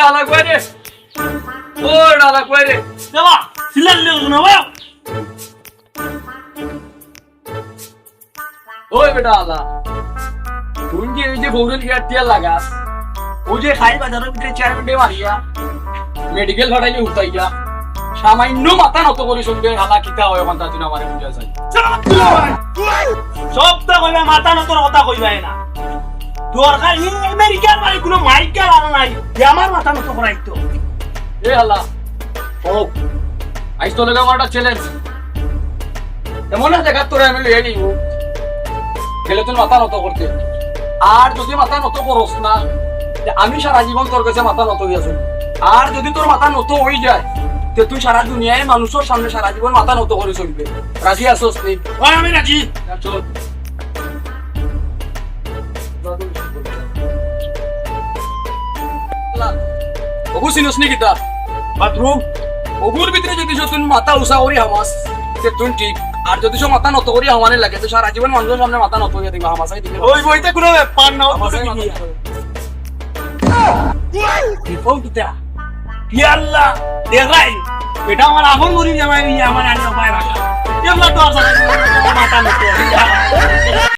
ডালা কই রে। ও ডালা কই রে। দেবা সিলার লে না বা ওই বেটা আলা তুই যে ওই যে বৌরের গিয়ার টিয়া লাগাস ওই যে খাই বাজারের ভিতরে উঠাইয়া, সামান্য মাথা নত করে শুনবে, হালা কিতা হয় ওখান তার আমার বুঝা যায় সবটা কইবা মাথা নতর কথা কইবাই না। দরকার আমেরিকার বাড়ি কোনো আমার মাথা এ হালা ও আইস তো লেগে আমার একটা চ্যালেঞ্জ এমন এক জায়গা তোরে আমি লিয়ে নিব খেলে তুই মাথা নত করতে। আর যদি মাথা নত করস না আমি সারা জীবন তোর কাছে মাথা নত হয়ে আছি আর যদি তোর মাথা নত হয়ে যায় তে তুই সারা দুনিয়ায় মানুষের সামনে সারা জীবন মাথা নত করে চলবে। রাজি আসোস নি? আমি রাজি। চল। ওগু সিনস নি কিতা বাথরুম। ওগুর ভিতরে যদি তুই মাথা উষা করি হামাস তে তুই ঠিক। আর যদি সব মাথা নত করি আমারে লাগে তো সারা জীবন মানুষের সামনে মাথা নত হয়ে দিবা হামাসাই দিবে। ওই বইতে কোনো ব্যাপার না নত করে। রিপোর্ট দিতা ইয়াল্লাহ দেখাই। এটা আমার আপন মরি যাবে আমার আনি উপায় রাখা এগুলা তো আছে মাথা নষ্ট